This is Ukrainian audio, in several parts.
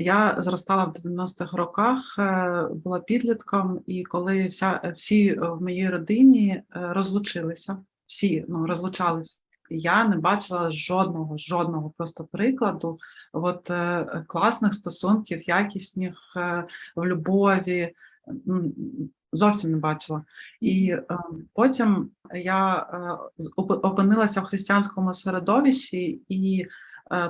Я зростала в 90-х роках, е, була підлітком, і коли вся, всі е, в моїй родині е, розлучилися, всі ну, розлучалися, я не бачила жодного, жодного просто прикладу от, е, класних стосунків, якісних е, в любові. Зовсім не бачила. І е, потім я е, опинилася в християнському середовищі і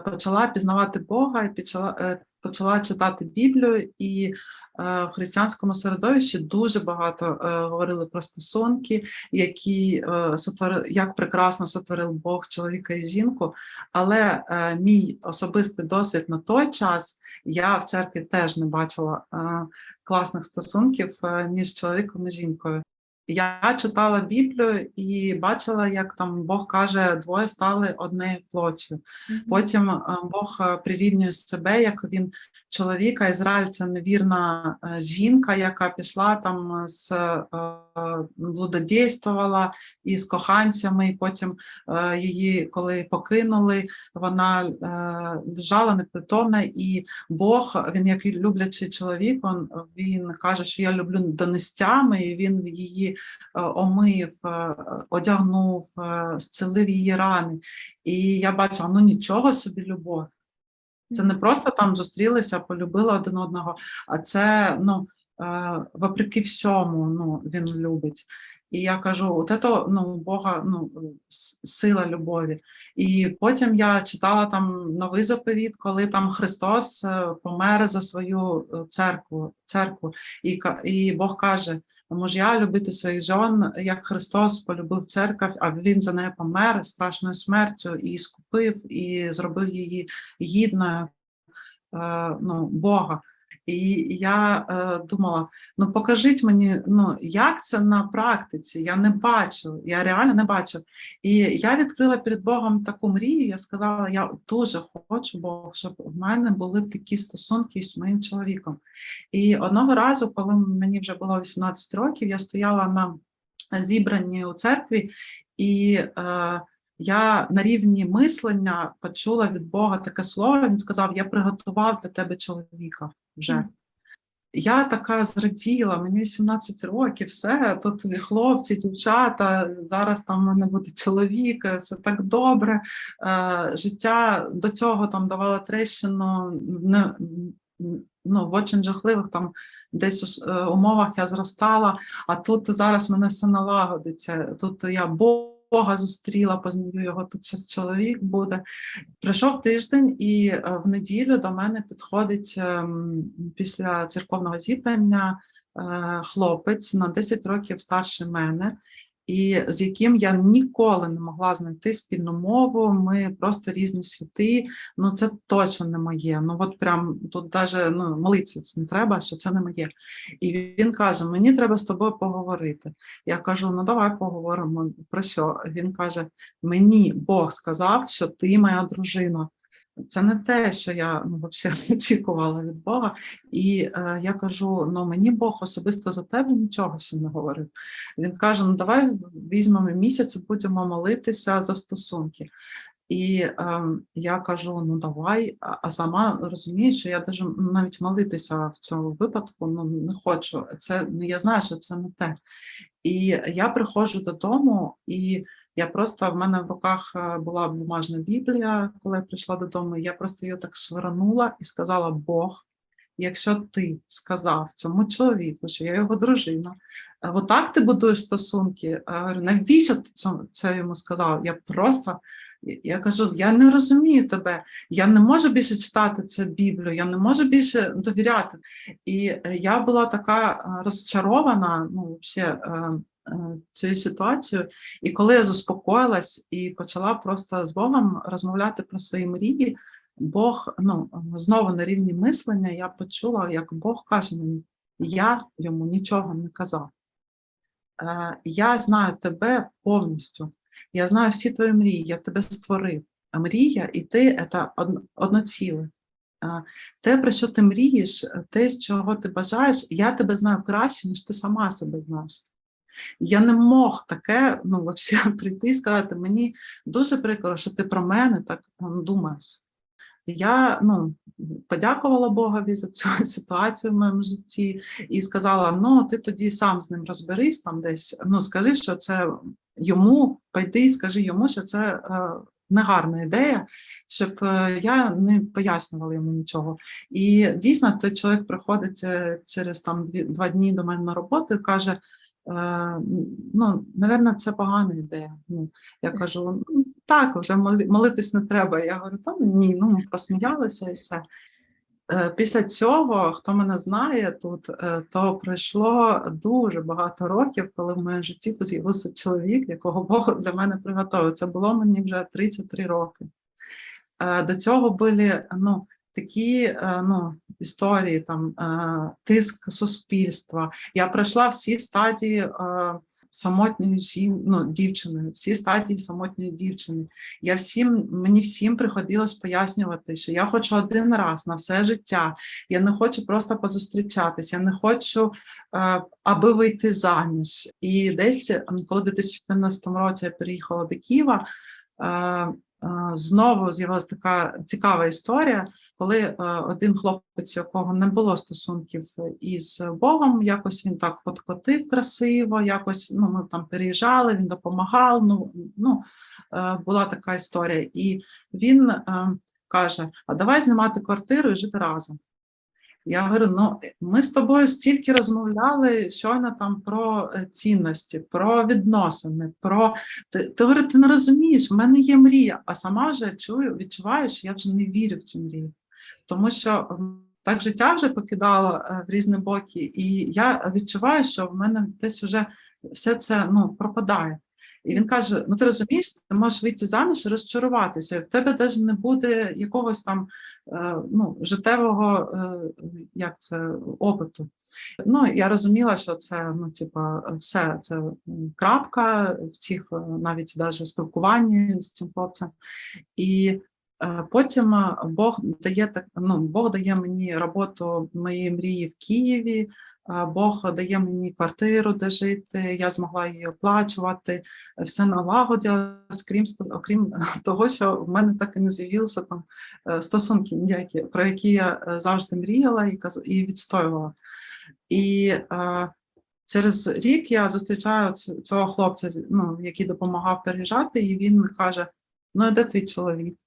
почала пізнавати Бога, і почала, е, почала читати Біблію, і е, в християнському середовищі дуже багато е, говорили про стосунки, які е, як прекрасно сотворив Бог чоловіка і жінку. Але е, мій особистий досвід на той час я в церкві теж не бачила е, класних стосунків е, між чоловіком і жінкою. Я читала Біблію і бачила, як там Бог каже, двоє стали однею плоттю. Потім е, Бог е, прирівнює себе, як він чоловіка. Ізраїль це невірна е, жінка, яка пішла там з блудодійствувала і з коханцями, і потім її, коли покинули, вона лежала непритомна, і Бог, він як люблячий чоловік, він, він каже, що я люблю донестями, і він її омив, е, одягнув, е, зцілив її рани. І я бачила, ну нічого собі любов. Це не просто там зустрілися, полюбили один одного, а це ну, е, вопреки всьому ну, він любить. І я кажу, от це ну, Бога, ну, сила любові. І потім я читала там новий заповіт, коли там Христос е, помер за свою е, церкву, церкву. І, і Бог каже, муж'я любити своїх жон, як Христос полюбив церкву, а він за нею помер страшною смертю і скупив, і зробив її гідною е, ну, Бога. І я е, думала: ну покажіть мені, ну як це на практиці? Я не бачу, я реально не бачу. І я відкрила перед Богом таку мрію. Я сказала: я дуже хочу Бог, щоб в мене були такі стосунки з моїм чоловіком. І одного разу, коли мені вже було 18 років, я стояла на зібранні у церкві, і е, я на рівні мислення почула від Бога таке слово. Він сказав: Я приготував для тебе чоловіка вже. Я така зраділа, мені 18 років, все, тут хлопці, дівчата, зараз там в мене буде чоловік, все так добре. Е, життя до цього там давало трещину не, ну, в очень жахливих там десь у е, умовах я зростала, а тут зараз мене все налагодиться. Тут я Бога зустріла, познаю його, тут зараз чоловік буде. Пройшов тиждень, і е, в неділю до мене підходить ем, після церковного зібрання е, хлопець на 10 років старше мене, і з яким я ніколи не могла знайти спільну мову. Ми просто різні світи. Ну це точно не моє. Ну от прям тут навіть ну, молитися не треба, що це не моє. І він каже: Мені треба з тобою поговорити. Я кажу: ну давай поговоримо. Про що? Він каже: Мені Бог сказав, що ти моя дружина. Це не те, що я ну, взагалі очікувала від Бога. І е, я кажу: ну мені Бог особисто за тебе нічого ще не говорив. Він каже: ну давай візьмемо місяць, будемо молитися за стосунки. І е, я кажу: ну давай, а сама розумію, що я даже навіть молитися в цьому випадку ну, не хочу. Це ну, я знаю, що це не те. І я приходжу додому, і я просто в мене в руках е, була бумажна Біблія, коли я прийшла додому. Я просто її так швиранула і сказала: Бог, якщо ти сказав цьому чоловіку, що я його дружина, е, отак ти будуєш стосунки. Е, навіщо ти це йому сказав? Я просто я кажу, я не розумію тебе, я не можу більше читати це Біблію, я не можу більше довіряти. І я була така розчарована, ну, взагалі, цією ситуацією. І коли я заспокоїлась і почала просто з Богом розмовляти про свої мрії, Бог, ну, знову на рівні мислення, я почула, як Бог каже мені, я йому нічого не казав. Е, Я знаю тебе повністю. Я знаю всі твої мрії, я тебе створив. А мрія і ти це одно- одно ціле. Те, про що ти мрієш, те, чого ти бажаєш, я тебе знаю краще, ніж ти сама себе знаєш. Я не мог таке ну, вообще, прийти і сказати, мені дуже прикро, що ти про мене так ну, думаєш. я ну, подякувала Богові за цю ситуацію в моєму житті і сказала: ну, ти тоді сам з ним розберись там десь. Ну, скажи, що це йому, пойди і скажи йому, що це е, негарна ідея, щоб е, я не пояснювала йому нічого. І дійсно той чоловік приходить е, через там дві, два дні до мене на роботу і каже. Е, ну, напевно, це погана ідея. Ну, я кажу, ну, так, вже молитись не треба. Я говорю, та ні, ну посміялися і все. Е, Після цього, хто мене знає тут, е, то пройшло дуже багато років, коли в моєму житті з'явився чоловік, якого Бог для мене приготував. Це було мені вже 33 роки. До цього були ну, такі е, ну, історії, там, е, тиск суспільства. Я пройшла всі стадії е, самотньої жін, ну, дівчини, всі стадії самотньої дівчини. Я всім, мені всім приходилось пояснювати, що я хочу один раз на все життя. Я не хочу просто позустрічатися, я не хочу, аби вийти заміж. І десь, коли в 2014 році я переїхала до Києва, знову з'явилася така цікава історія, коли е, один хлопець, якого не було стосунків із Богом, якось він так подкотив красиво, якось ну, ми там переїжджали, він допомагав. Ну, ну, е, була така історія. І він е, каже: А давай знімати квартиру і жити разом. Я говорю: ну ми з тобою стільки розмовляли щойно там про е, цінності, про відносини, про ти, ти говорю, ти не розумієш, в мене є мрія, а сама вже чую, відчуваю, що я вже не вірю в цю мрію. Тому що так життя вже покидало е, в різні боки, і я відчуваю, що в мене десь вже все це ну, пропадає. І він каже: Ну ти розумієш, ти можеш вийти заміж і розчаруватися, в тебе навіть не буде якогось там е, ну, життєвого е, як це, опиту. Ну, я розуміла, що це ну, типа, все, це крапка в цих навіть даже спілкуванні з цим хлопцем. І потім Бог дає так, ну, Бог дає мені роботу моєї мрії в Києві. Бог дає мені квартиру, де жити, я змогла її оплачувати, все налагодилось, крім окрім того, що в мене так і не з'явилися там е, стосунки ніякі, про які я е, завжди мріяла і, і відстоювала. І через рік я зустрічаю цього хлопця, ну, який допомагав переїжджати, і він каже: Ну, де твій чоловік?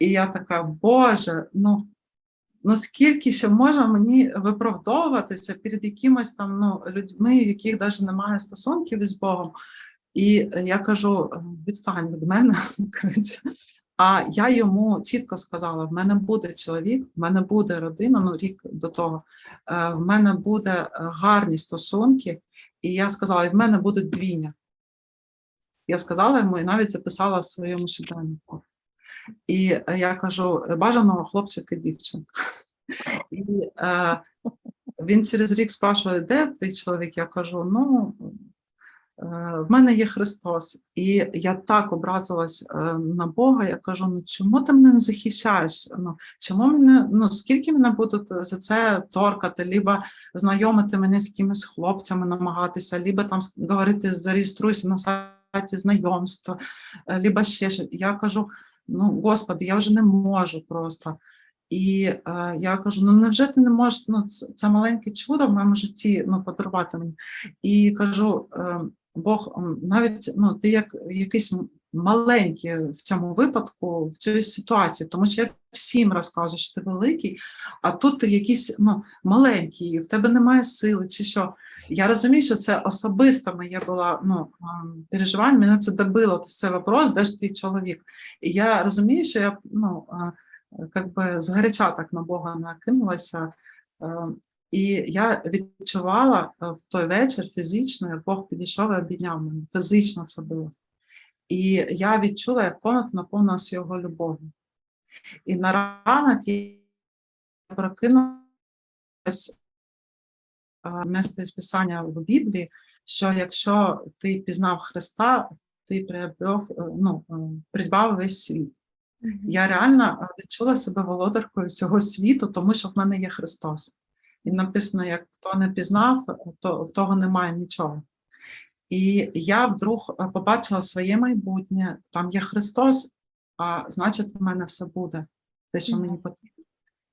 І я така, Боже, ну, ну скільки ще може мені виправдовуватися перед якимось там ну, людьми, в яких навіть немає стосунків із Богом. І я кажу: відстань від мене. А я йому чітко сказала: в мене буде чоловік, в мене буде родина, ну рік до того, е, в мене буде е, гарні стосунки, і я сказала, і в мене будуть двійня. Я сказала йому і навіть записала в своєму щоденнику. І е, я кажу: бажаного хлопчика і дівчинка. І е, він через рік спрашує, де твій чоловік? Я кажу: ну, е, в мене є Христос. І я так образилась е, на Бога. Я кажу: ну чому ти мене не захищаєш? Ну, чому мене, ну скільки мене будуть за це торкати, либо знайомити мене з якимись хлопцями, намагатися, либо там говорити, зареєструйся на сайті знайомства, либо ще щось. Я кажу: ну, Господи, я вже не можу просто. І е, я кажу: ну невже ти не можеш ну, це, це маленьке чудо в моєму житті ну, подарувати мені? І кажу: е, Бог, навіть ну, ти як якийсь м- маленький в цьому випадку, в цій ситуації, тому що я всім розказую, що ти великий, а тут ти якийсь ну, маленький, в тебе немає сили, чи що. Я розумію, що це особисто моє було ну, ем, переживання, мене це добило. Тобто це вопрос, де ж твій чоловік? І я розумію, що я ну, е, как би згаряча так на Бога накинулася. Е, І я відчувала е, в той вечір фізично, як Бог підійшов і обійняв мене. Фізично це було. І я відчула, як комната наповнилася його любов'ю. І на ранок я прокинулась е, місце з писання в Біблії, що якщо ти пізнав Христа, ти приобрев, е, ну, е, придбав весь світ. Я реально е, відчула себе володаркою цього світу, тому що в мене є Христос. І написано: як хто не пізнав, то в того немає нічого. І я вдруг е, побачила своє майбутнє, там є Христос, а значить, в мене все буде. те, що мені потрібно.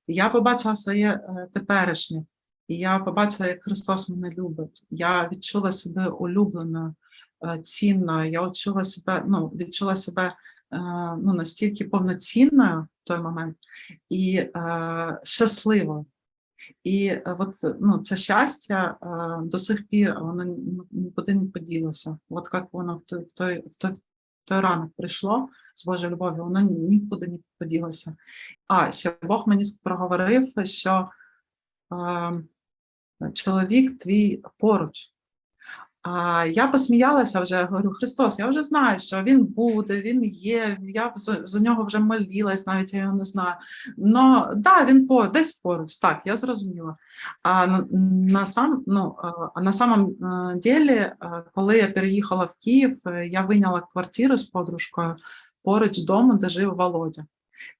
І я побачила своє е, теперішнє, і я побачила, як Христос мене любить. Я відчула себе улюбленою, е, цінною. Я відчула себе, ну, відчула себе ну, настільки повноцінною в той момент і е, щасливою. І е, от ну, це щастя е, до сих пір воно нікуди не поділося. От як воно в той, в той, в той, в той ранок прийшло з Божою любов'ю, воно нікуди не поділося. А ще Бог мені проговорив, що е, чоловік твій поруч. А я посміялася вже, говорю, Христос, я вже знаю, що він буде, він є, я за, за нього вже молилась, навіть я його не знаю. Ну, да, він по, десь поруч, так, я зрозуміла. А на, на, сам, ну, на самом ділі, коли я переїхала в Київ, е, я вийняла квартиру з подружкою поруч дому, де жив Володя.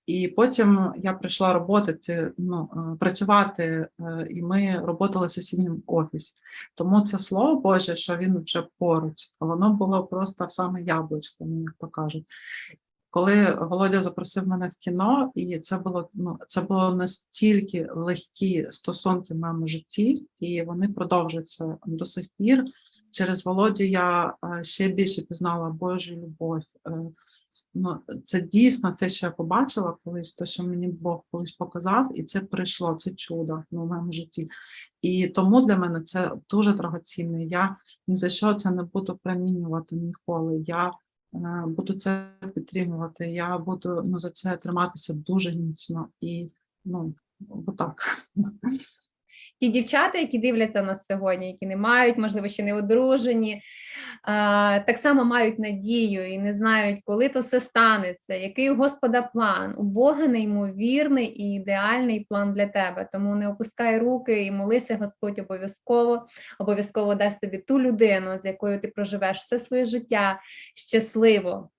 І потім я прийшла роботи, ну, е, працювати, е, і ми роботали в сусідньому офісі. Тому це слово Боже, що він вже поруч, воно було просто саме яблучко, як то кажуть. Коли Володя запросив мене в кіно, і це було ну це було настільки легкі стосунки в моєму житті, і вони продовжуються до сих пір. Через Володю я е, ще більше пізнала Божу любов. Ну, це дійсно те, що я побачила колись, те, що мені Бог колись показав, і це прийшло, це чудо в моєму житті. І тому для мене це дуже дорогоцінно. Я ні за що це не буду примінювати ніколи. Я е, буду це підтримувати. Я буду ну, за це триматися дуже міцно і ну, отак. Ті дівчата, які дивляться нас сьогодні, які не мають, можливо, ще не одружені, так само мають надію і не знають, коли то все станеться, який у Господа план. У Бога неймовірний і ідеальний план для тебе. Тому не опускай руки і молися, Господь обов'язково, обов'язково дасть тобі ту людину, з якою ти проживеш все своє життя щасливо.